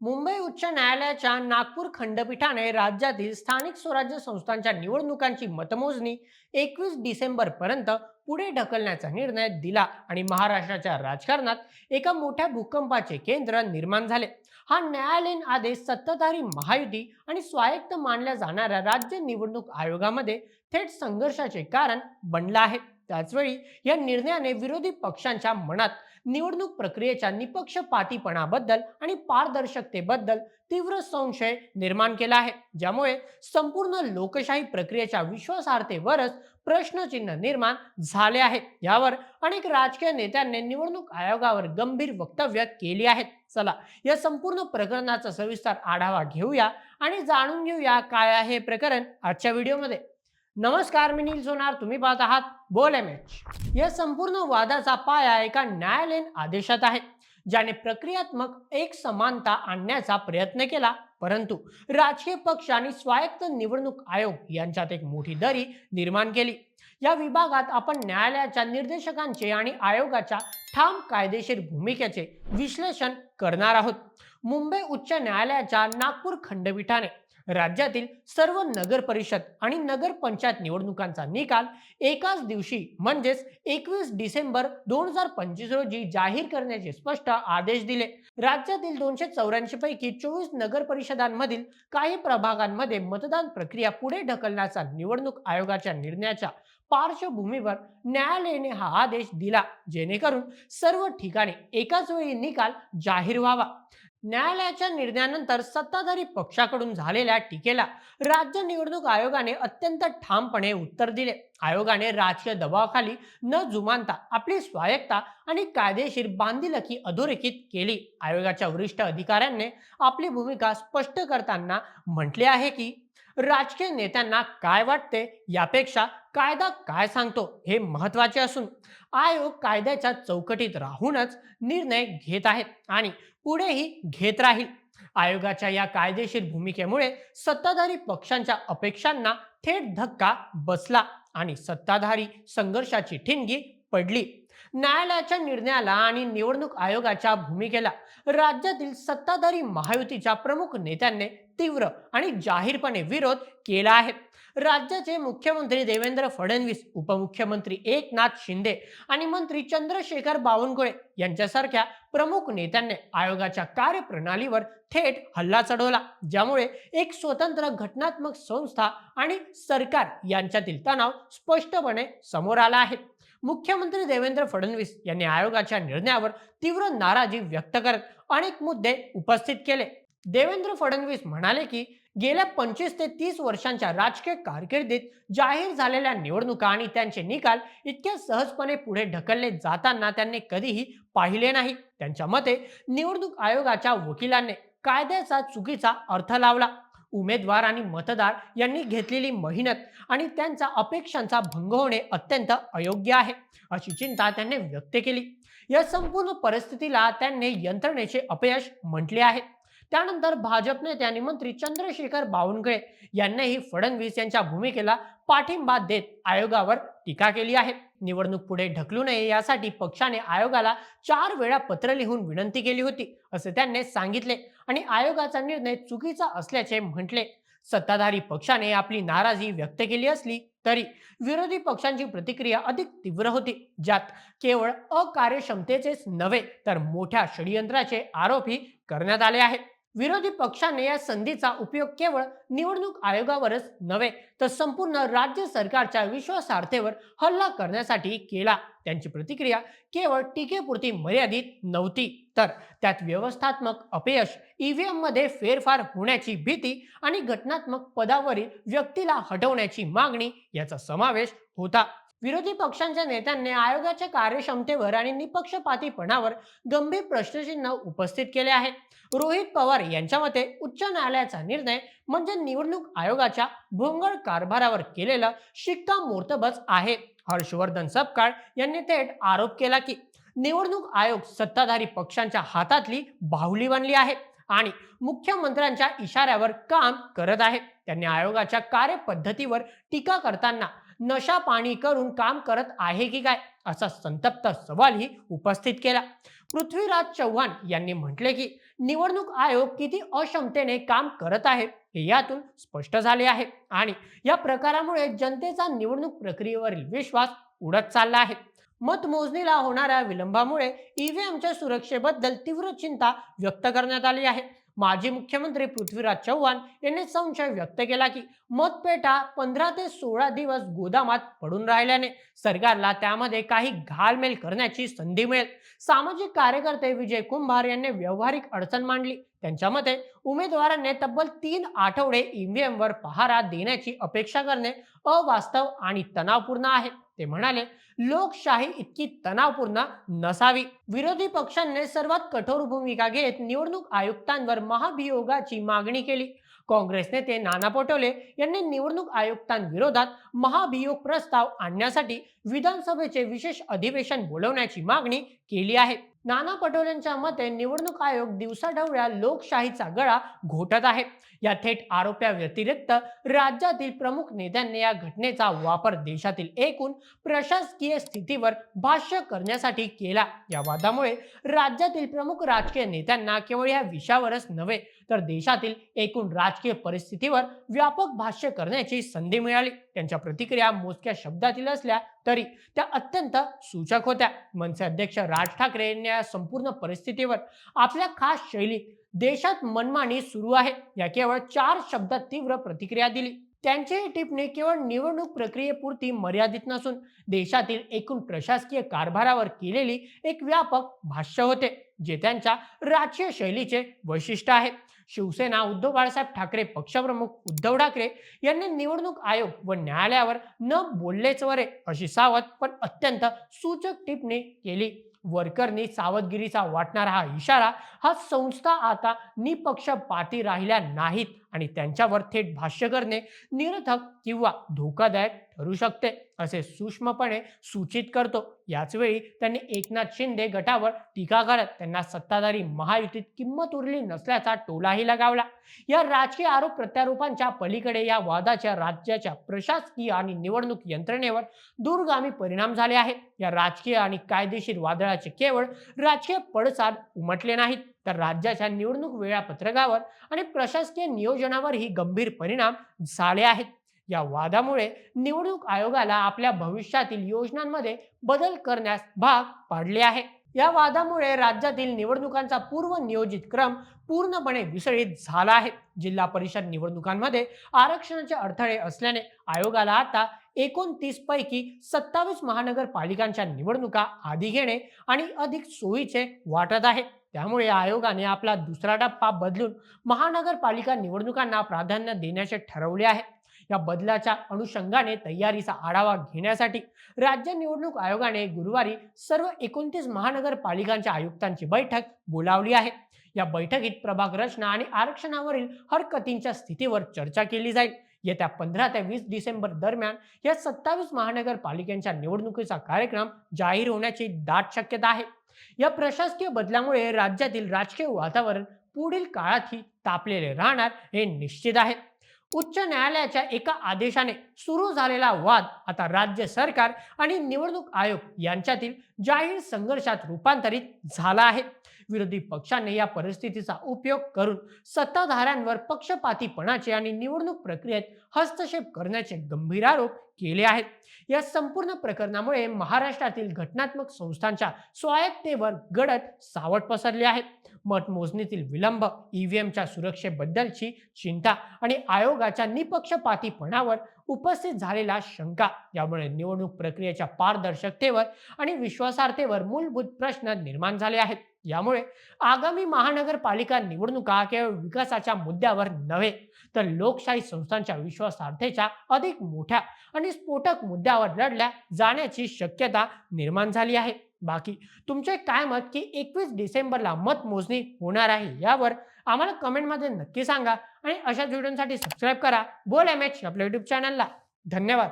मुंबई उच्च न्यायालयाच्या नागपूर खंडपीठाने राज्यातील स्थानिक स्वराज्य संस्थांच्या निवडणुकांची मतमोजणी एकवीस डिसेंबर पर्यंत पुढे ढकलण्याचा निर्णय दिला आणि महाराष्ट्राच्या राजकारणात एका मोठ्या भूकंपाचे केंद्र निर्माण झाले. हा न्यायालयीन आदेश सत्ताधारी महायुती आणि स्वायत्त मानल्या जाणाऱ्या राज्य निवडणूक आयोगामध्ये थेट संघर्षाचे कारण बनला आहे. त्याचवेळी या निर्णयाने विरोधी पक्षांच्या मनात निवडणूक प्रक्रियेच्या निपक्षपातीपणाबद्दल आणि पारदर्शकतेबद्दल तीव्र संशय निर्माण केला आहे. ज्यामुळे संपूर्ण लोकशाही प्रक्रियेच्या विश्वासार्हतेवरच प्रश्नचिन्ह निर्माण झाले आहे यावर अनेक राजकीय नेत्यांनी निवडणूक आयोगावर गंभीर वक्तव्य केली आहेत. चला या संपूर्ण प्रकरणाचा सविस्तर आढावा घेऊया आणि जाणून घेऊया काय आहे प्रकरण आजच्या व्हिडिओमध्ये. नमस्कार मी नील सोनार. तुम्ही पाहत आहात बोल एम एच या संपूर्ण वादाचा पाया एका न्यायालयीन आदेशात आहे ज्याने प्रक्रियात्मक एक समानता आणण्याचा प्रयत्न केला. परंतु राजकीय पक्ष आणि स्वायत्त निवडणूक आयोग यांच्यात एक मोठी दरी निर्माण केली. या विभागात आपण न्यायालयाच्या निर्देशकांचे आणि आयोगाच्या ठाम कायदेशीर भूमिकेचे विश्लेषण करणार आहोत. मुंबई उच्च न्यायालयाच्या नागपूर खंडपीठाने राज्यातील सर्व नगर परिषद आणि नगर पंचायत निवडणुकांचा निकाल एकाच दिवशी म्हणजेच एकवीस डिसेंबर दोन हजार पंचवीस रोजी जाहीर करण्याचे स्पष्ट आदेश दिले. राज्यातील दोनशे चौऱ्याऐंशी पैकी चोवीस नगर परिषदांमधील काही प्रभागांमध्ये मतदान प्रक्रिया पुढे ढकलण्याचा निवडणूक आयोगाच्या निर्णयाच्या पार्श्वभूमीवर न्यायालयाने हा आदेश दिला जेणेकरून सर्व ठिकाणी एकाच वेळी निकाल जाहीर व्हावा. न्यायालयाच्या निर्णयानंतर सत्ताधारी पक्षाकडून झालेल्या टीकेला राज्य निवडणूक आयोगाने अत्यंत ठामपणे उत्तर दिले. आयोगाने राजकीय दबावाखाली न जुमानता आपली स्वायत्ता आणि कायदेशीर बांधिलकी अधोरेखित केली. आयोगाच्या वरिष्ठ अधिकाऱ्यांनी आपली भूमिका स्पष्ट करताना म्हटले आहे की राजकीय नेत्यांना काय वाटते यापेक्षा कायदा काय सांगतो हे महत्त्वाचे असून आयोग कायद्याच्या चौकटीत राहूनच निर्णय घेत आहेत आणि पुढेही घेत राहील. आयोगाच्या या कायदेशीर भूमिकेमुळे सत्ताधारी पक्षांच्या अपेक्षांना थेट धक्का बसला आणि सत्ताधारी संघर्षाची ठिणगी पडली. न्यायालयाच्या निर्णयाला आणि निवडणूक आयोगाच्या भूमिकेला राज्यातील सत्ताधारी महायुतीच्या प्रमुख नेत्यांनी तीव्र आणि जाहीरपणे विरोध केला आहे. राज्याचे मुख्यमंत्री देवेंद्र फडणवीस उपमुख्यमंत्री एकनाथ शिंदे आणि मंत्री चंद्रशेखर बावनकुळे यांच्यासारख्या प्रमुख नेत्यांनी आयोगाच्या कार्यप्रणालीवर थेट हल्ला चढवला ज्यामुळे एक स्वतंत्र घटनात्मक संस्था आणि सरकार यांच्यातील तणाव स्पष्टपणे समोर आला आहे. मुख्यमंत्री देवेंद्र फडणवीस यांनी आयोगाच्या निर्णयावर तीव्र नाराजी व्यक्त करत अनेक मुद्दे उपस्थित केले. देवेंद्र फडणवीस म्हणाले की गेल्या पंचवीस ते तीस वर्षांच्या राजकीय कारकिर्दीत जाहीर झालेल्या निवडणुका आणि त्यांचे निकाल इतक्या सहजपणे पुढे ढकलले जाताना त्यांनी कधीही पाहिले नाही. त्यांच्या मते निवडणूक आयोगाच्या वकिलांनी कायद्याचा चुकीचा अर्थ लावला. उमेदवार आणि मतदार यांनी घेतलेली मेहनत आणि त्यांचा अपेक्षांचा भंग होणे अत्यंत अयोग्य आहे अशी चिंता त्यांनी व्यक्त केली. या संपूर्ण परिस्थितीला त्यांनी यंत्रणेचे अपयश म्हटले आहे. त्यानंतर भाजप नेते आणि मंत्री चंद्रशेखर बावनकुळे यांनीही फडणवीस यांच्या भूमिकेला पाठिंबा देत आयोगावर टीका केली आहे. निवडणूक पुढे ढकलू नये यासाठी पक्षाने आयोगाला चार वेळा पत्र लिहून विनंती केली होती असे त्यांनी सांगितले. आणि आयोगाचा निर्णय चुकीचा असल्याचे म्हटले. सत्ताधारी पक्षाने आपली नाराजी व्यक्त केली असली तरी विरोधी पक्षांची प्रतिक्रिया अधिक तीव्र होती ज्यात केवळ अकार्यक्षमतेचेच नव्हे तर मोठ्या षडयंत्राचे आरोपही करण्यात आले आहेत. विरोधी पक्षाने या संधीचा उपयोग केवळ निवडणूक आयोगावरच नव्हे तर संपूर्ण राज्य सरकारच्या विश्वासार्थेवर हल्ला करण्यासाठी केला. त्यांची प्रतिक्रिया केवळ टीकेपुरती मर्यादित नव्हती. तर त्यात व्यवस्थात्मक अपयश ईव्हीएममध्ये फेरफार होण्याची भीती आणि घटनात्मक पदावरील व्यक्तीला हटवण्याची मागणी याचा समावेश होता. विरोधी पक्षांच्या नेत्यांनी आयोगाच्या कार्यक्षमतेवर आणि निपक्षपातीपणावर गंभीर प्रश्नचिन्ह उपस्थित केले आहे. रोहित पवार यांच्या मते उच्च न्यायालयाचा निर्णय म्हणजे निवडणूक आयोगाच्या भोंगळ कारभारावर केलेला शिक्कामोर्तबच आहे. हर्षवर्धन सपकाळ यांनी थेट आरोप केला की निवडणूक आयोग सत्ताधारी पक्षांच्या हातातली बाहुली बनली आहे आणि मुख्यमंत्र्यांच्या इशाऱ्यावर काम करत आहे. त्यांनी आयोगाच्या कार्यपद्धतीवर टीका करताना नशा पाणी करून काम करत आहे की काय? असा संतप्त सवालही उपस्थित केला. पृथ्वीराज चव्हाण यांनी म्हटले की निवडणूक आयोग किती अक्षमतेने काम करत आहे हे यातून स्पष्ट झाले आहे. आणि या प्रकारामुळे जनतेचा निवडणूक प्रक्रियेवरील विश्वास उडत चालला आहे. मतमोजणीला होणाऱ्या विलंबामुळे ईव्हीएमच्या सुरक्षेबद्दल तीव्र चिंता व्यक्त करण्यात आली आहे. माजी मुख्यमंत्री पृथ्वीराज चव्हाण यांनी संशय व्यक्त केला की मतपेटा पंधरा ते सोळा दिवस गोदामात पडून राहिल्याने सरकारला त्यामध्ये काही घालमेल करण्याची संधी मिळेल. सामाजिक कार्यकर्ते विजय कुंभार यांनी व्यावहारिक अडचण मांडली. त्यांच्या मते उमेदवारांनी तब्बल तीन आठवडे ईव्हीएम वर पहारा देण्याची अपेक्षा करणे अवास्तव आणि तणावपूर्ण आहे. ते म्हणाले लोकशाही इतकी तणावपूर्ण नसावी. विरोधी पक्षांनी सर्वात कठोर भूमिका घेत निवडणूक आयुक्तांवर महाभियोगाची मागणी केली. काँग्रेस नेते नाना पटोले यांनी निवडणूक आयुक्तांविरोधात महाभियोग प्रस्ताव आणण्यासाठी विधानसभेचे विशेष अधिवेशन बोलवण्याची मागणी केली आहे. नाना पटोलेंच्या मते निवडणूक आयोग दिवसाढवळ्या लोकशाहीचा गळा घोटत आहे. या थेट आरोप्या व्यतिरिक्त राज्यातील प्रमुख नेत्यांनी या घटनेचा वापर देशातील एकूण प्रशासकीय स्थितीवर भाष्य करण्यासाठी केला. या वादामुळे राज्यातील प्रमुख राजकीय नेत्यांना केवळ या विषयावरच नव्हे तर देशातील एकूण राजकीय परिस्थितीवर व्यापक भाष्य करण्याची संधी मिळाली. त्यांच्या प्रतिक्रिया मोजक्या शब्दातील असल्या तरी त्या अत्यंत सूचक होत्या. मनसे अध्यक्ष राज ठाकरे यांनी या संपूर्ण परिस्थितीवर आपल्या खास शैलीत देशात मनमानी सुरू आहे या केवळ चार शब्दात तीव्र प्रतिक्रिया दिली. त्यांची ही टिप्पणी केवळ निवडणूक प्रक्रियेपुरती मर्यादित नसून देशातील एकूण प्रशासकीय कारभारावर केलेली एक व्यापक भाष्य होते जे त्यांच्या राजकीय शैलीचे वैशिष्ट्य आहे. शिवसेना उद्धव बाळासाहेब ठाकरे पक्षप्रमुख उद्धव ठाकरे यांनी निवडणूक आयोग व न्यायालयावर न बोललेच वरे अशी सावध पण अत्यंत सूचक टिप्पणी केली. वर्करनी सावधगिरीचा वाटणारा हा इशारा हा संस्था आता निपक्षपाती राहिल्या नाहीत. आणि त्यांच्यावर थेट भाष्य करणे निरर्थक किंवा धोकादायक ठरू शकते असे सूक्ष्मपणे सूचित करतो. याच वेळी त्यांनी एकनाथ शिंदे गटावर टीका करत त्यांना सत्ताधारी महायुतीत किंमत उरली नसल्याचा टोलाही लगावला. या राजकीय आरोप प्रत्यारोपांच्या पलीकडे या वादाच्या राज्याच्या प्रशासकीय आणि निवडणूक यंत्रणेवर दूरगामी परिणाम झाले आहेत. या राजकीय आणि कायदेशीर वादळाचे केवळ राजकीय पडसाद उमटले नाहीत. तर राज्याच्या निवडणूक वेळापत्रकावर आणि प्रशासकीय नियोजनावरही गंभीर परिणाम झाले आहेत. या वादामुळे निवडणूक आयोगाला आपल्या भविष्यातील योजनांमध्ये बदल करण्यास भाग पाडले आहे. या वादामुळे राज्यातील निवडणुकांचा पूर्व नियोजित क्रम पूर्णपणे विसळीत झाला आहे. जिल्हा परिषद निवडणुकांमध्ये आरक्षणाचे अडथळे असल्याने आयोगाला आता एकोणतीस पैकी सत्तावीस महानगरपालिकांच्या निवडणुका आधी घेणे आणि अधिक सोयीचे वाटत आहे. त्यामुळे आयोगाने आपला दुसरा टप्पा बदलून महानगरपालिका निवडणुकांना प्राधान्य देण्याचे ठरवले आहे. या बदलाच्या अनुषंगाने तयारीचा आढावा घेण्यासाठी राज्य निवडणूक आयोगाने गुरुवारी सर्व एकोणतीस महानगरपालिकांच्या आयुक्तांची बैठक बोलावली आहे. या बैठकीत प्रभाग रचना आणि आरक्षणावरील हरकतींच्या स्थितीवर चर्चा केली जाईल. येत्या पंधरा ते वीस डिसेंबर दरम्यान या सत्तावीस महानगरपालिकांच्या निवडणुकीचा कार्यक्रम जाहीर होण्याची दाट शक्यता आहे. या प्रशासकीय बदलामुळे राज्यातील राजकीय वातावरण पुढील काळातही तापलेले राहणार हे निश्चित आहे. उच्च न्यायालयाच्या एका आदेशाने सुरू झालेला वाद आता राज्य सरकार आणि निवडणूक आयोग यांच्यातील जाहीर संघर्षात रूपांतरित झाला आहे. विरोधी पक्षांनी या परिस्थितीचा उपयोग करून सत्ताधाऱ्यांवर पक्षपातीपणाचे आणि निवडणूक प्रक्रियेत हस्तक्षेप करण्याचे गंभीर आरोप केले आहेत. या संपूर्ण प्रकरणामुळे महाराष्ट्रातील घटनात्मक संस्थांच्या स्वायत्तेवर गडद सावट पसरले आहे. मतमोजणीतील विलंब ईव्हीएमच्या सुरक्षेबद्दलची चिंता आणि आयोगाच्या निपक्षपातीपणावर उपस्थित झालेला शंका यामुळे निवडणूक प्रक्रियेच्या पारदर्शकतेवर आणि विश्वासार्हतेवर मूलभूत प्रश्न निर्माण झाले आहेत. यामुळे आगामी महानगरपालिका निवडणुका केवळ विकासाच्या मुद्द्यावर नव्हे तर लोकशाही संस्थांच्या विश्वासार्थेच्या अधिक मोठ्या आणि स्फोटक मुद्द्यावर लढल्या जाण्याची शक्यता निर्माण झाली आहे. बाकी तुमचे काय मत की एकवीस डिसेंबरला मतमोजणी होणार आहे यावर आम्हाला कमेंटमध्ये नक्की सांगा आणि अशाच व्हिडिओसाठी सबस्क्राईब करा. बोल एम एच आपल्या युट्यूब चॅनलला धन्यवाद.